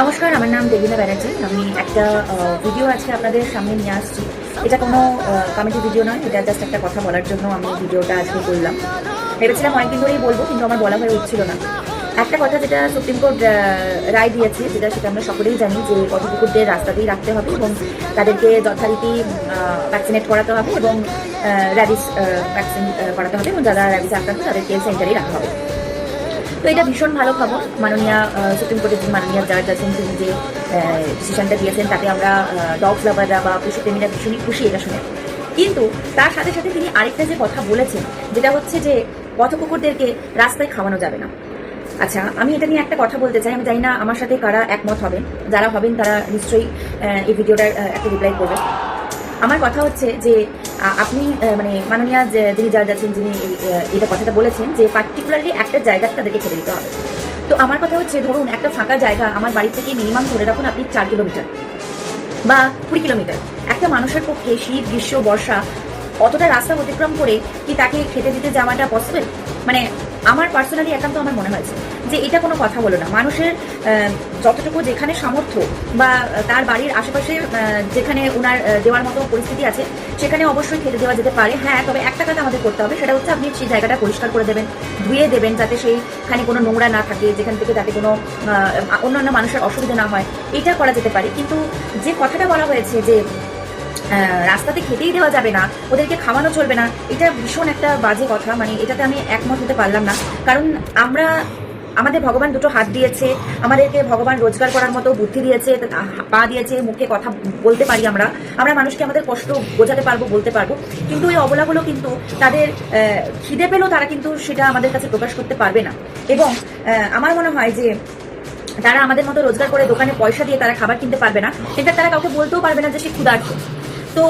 নমস্কার, আমার নাম দেবিনা ব্যানার্জি। আমি একটা ভিডিও আজকে আপনাদের সামনে নিয়ে আসছি। এটা কোনো কমেডি ভিডিও নয়, এটা জাস্ট একটা কথা বলার জন্য আমি ভিডিওটা আজকে করলাম। ভেবেছিলাম অনেকদিন ধরেই বলব, কিন্তু আমার বলা হয়ে উঠছিল না। একটা কথা যেটা সুপ্রিম কোর্ট রায় দিয়েছে, যেটা সেটা আমরা সকলেই জানি যে পথকুকুরদের রাস্তাতেই রাখতে হবে এবং তাদেরকে যথারীতি ভ্যাকসিনেট করাতে হবে এবং র্যাবিস ভ্যাকসিন করাতে হবে এবং যারা র্যাবিস আক্রান্ত তাদেরকে সেন্টারেই রাখা হবে। তো এটা ভীষণ ভালো খবর। মাননীয় সুপ্রিম কোর্টের যে মাননীয় জাজ আছেন তিনি যে ডিসিশনটা দিয়েছেন, তাতে আমরা ডগ লাভাররা বা পশুপ্রেমীরা ভীষণই খুশি এটা শুনে। কিন্তু তার সাথে সাথে তিনি আরেকটা যে কথা বলেছেন, যেটা হচ্ছে যে পথ কুকুরদেরকে রাস্তায় খাওয়ানো যাবে না। আচ্ছা আমি এটা নিয়ে একটা কথা বলতে চাই। আমি জানি না আমার সাথে কারা একমত হবেন যারা হবেন তারা নিশ্চয়ই এই ভিডিওটার একটা রিপ্লাই করবেন। আমার কথা হচ্ছে যে আপনি মানে মাননীয় যিনি জাজ আছেন যিনি এটা কথাটা বলেছেন যে পার্টিকুলারলি একটা জায়গাতে তাদেরকে খেতে দিতে হবে। তো আমার কথা হচ্ছে, ধরুন একটা ফাঁকা জায়গা আমার বাড়ি থেকে মিনিমাম ধরে রাখুন আপনি চার কিলোমিটার বা কুড়ি কিলোমিটার। একটা মানুষের পক্ষে শীত, গ্রীষ্ম, বর্ষা অতটা রাস্তা অতিক্রম করে কি তাকে খেতে দিতে যাওয়াটা পসিবল মানে আমার পার্সোনালি একান্ত আমার মনে হয়েছে যে এটা কোনো কথা হলো না। মানুষের যতটুকু যেখানে সামর্থ্য বা তার বাড়ির আশেপাশে যেখানে ওনার দেওয়ার মতো পরিস্থিতি আছে, সেখানে অবশ্যই খেতে দেওয়া যেতে পারে। হ্যাঁ তবে একটা কাজ আমাদের করতে হবে। সেটা হচ্ছে আপনি সেই জায়গাটা পরিষ্কার করে দেবেন, ধুয়ে দেবেন যাতে সেইখানে কোনো নোংরা না থাকে, যেখান থেকে তাতে কোনো অন্যান্য মানুষের অসুবিধা না হয়। এটা করা যেতে পারে। কিন্তু যে কথাটা বলা হয়েছে যে রাস্তাতে খেতেই দেওয়া যাবে না, ওদেরকে খাওয়ানো চলবে না, এটা ভীষণ একটা বাজে কথা। মানে এটাতে আমি একমত হতে পারলাম না। কারণ আমরা আমাদের ভগবান দুটো হাত দিয়েছে, আমাদেরকে ভগবান রোজগার করার মতো বুদ্ধি দিয়েছে পা দিয়েছে, মুখে কথা বলতে পারি আমরা আমরা মানুষকে আমাদের কষ্ট বোঝাতে পারব, বলতে পারব। কিন্তু এই অবলাগুলো কিন্তু তাদের খিদে পেলেও তারা কিন্তু সেটা আমাদের কাছে প্রকাশ করতে পারবে না। এবং আমার মনে হয় যে তারা আমাদের মতো রোজগার করে দোকানে পয়সা দিয়ে তারা খাবার কিনতে পারবে না। ইনফ্যাক্ট তারা কাউকে বলতেও পারবে না যে সে ক্ষুধার্ত। তো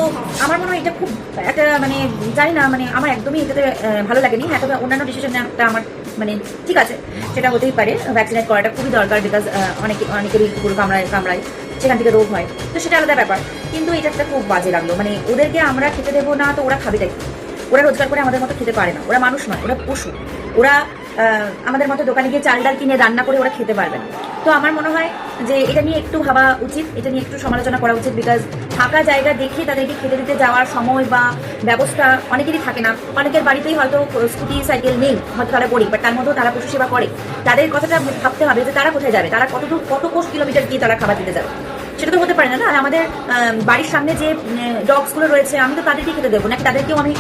আমার মনে হয় এটা খুব একটা মানে জানি না মানে আমার একদমই এটাতে ভালো লাগেনি। হ্যাঁ তবে অন্যান্য ডিসিশনটা আমার মানে ঠিক আছে, সেটা হতেই পারে ভ্যাকসিনেট করাটা খুবই দরকার বিকজ অনেকে, অনেকেরই কুকুর কামড়ায় কামড়ায়, সেখান থেকে রোগ হয়। তো সেটা আলাদা ব্যাপার। কিন্তু এটা একটা খুব বাজে লাগল। মানে ওদেরকে আমরা খেতে দেবো না, তো ওরা খাবে তাই ওরা রোজগার করে আমাদের মতো খেতে পারে না। ওরা মানুষ নয়, ওরা পশু। ওরা আমাদের মতো দোকানে গিয়ে চাল ডাল কিনে রান্না করে ওরা খেতে পারবে না। তো আমার মনে হয় যে এটা নিয়ে একটু ভাবা উচিত, এটা নিয়ে একটু সমালোচনা করা উচিত বিকজ ফাঁকা জায়গা দেখে তাদেরকে খেতে দিতে যাওয়ার সময় বা ব্যবস্থা অনেকেরই থাকে না। অনেকের বাড়িতেই হয়তো স্কুটি, সাইকেল নেই, হয়তো তারা করি বাট তার মধ্যেও তারা পশু সেবা করে। তাদের কথাটা ভাবতে হবে যে তারা কোথায় যাবে, তারা কতটুকু কত কোষ কিলোমিটার গিয়ে তারা খাবার দিতে যাবে। সেটা তো হতে পারে না না? আর আমাদের বাড়ির সামনে যে ডগসগুলো রয়েছে, আমি তো তাদেরকে খেতে দেবো, নাকি তাদেরকেও আমি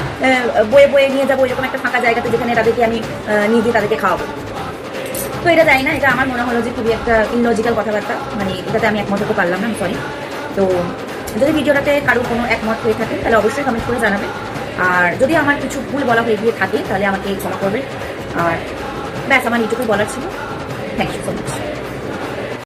বয়ে বয়ে নিয়ে যাব এরকম একটা ফাঁকা জায়গাতে যেখানে তাদেরকে আমি নিয়ে গিয়ে তাদেরকে খাওয়াবো? তো এটা যাই না, এটা আমার মনে হলো যে খুবই একটা ইলজিক্যাল কথাবার্তা মানে এটাতে আমি একমত হতে পারলাম না সরি তো যদি ভিডিওটাতে কারও কোনো একমত হয়ে থাকে, তাহলে অবশ্যই কমেন্ট করে জানাবেন আর যদি আমার কিছু ভুল বলা হয়ে গিয়ে থাকে, তাহলে আমাকে ক্ষমা করবেন। আর ব্যাস, আমার এইটুকুই বলার ছিল। Thank you so much